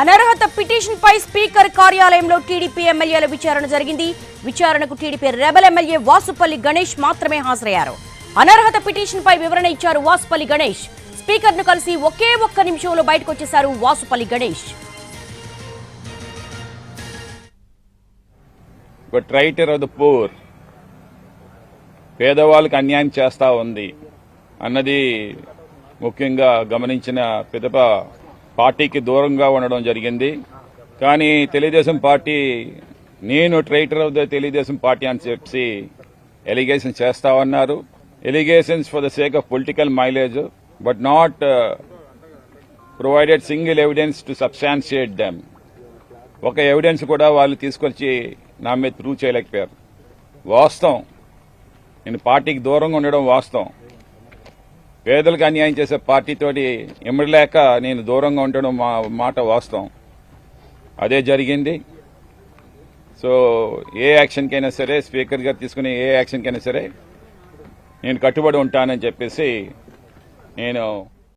అనర్హత పిటిషన్ పై స్పీకర్ కార్యాలయంలో టీడీపీ ఎమ్మెల్యేల విచారణ జరిగింది. విచారణకు TDP rebel MLA Vasupalli Ganesh మాత్రమే హాజరయ్యారు. అనర్హత పిటిషన్ పై వివరణ ఇచ్చారు వాసుపల్లి గణేష్. స్పీకర్ను కలిసి ఒకే ఒక్క నిమిషంలో బయటకు వచ్చేశారు Vasupalli Ganesh. But writer of the poor పేదవాళ్ళకి అన్యాయం చేస్తా ఉంది అన్నది ముఖ్యంగా గమనించిన పిదప పార్టీకి దూరంగా ఉండడం జరిగింది. కానీ తెలుగుదేశం పార్టీ నేను traitor of the Telugudesam party అని చెప్పి ఎలిగేషన్ చేస్తా ఉన్నారు allegations for the sake of political mileage but not provided single evidence to substantiate them ఒక ఎవిడెన్స్ కూడా వాళ్ళు తీసుకొచ్చి నా మీద ప్రూవ్ చేయలేకపోయారు. వాస్తవం. నేను పార్టీకి దూరంగా ఉండడం వాస్తవం. పేదలకు అన్యాయం చేసే పార్టీతోటి ఇమ్మడలేక నేను దూరంగా ఉండడం మా మాట వాస్తవం. అదే జరిగింది. సో ఏ యాక్షన్కైనా సరే స్పీకర్ గారు తీసుకునే ఏ యాక్షన్కైనా సరే నేను కట్టుబడి ఉంటానని చెప్పేసి నేను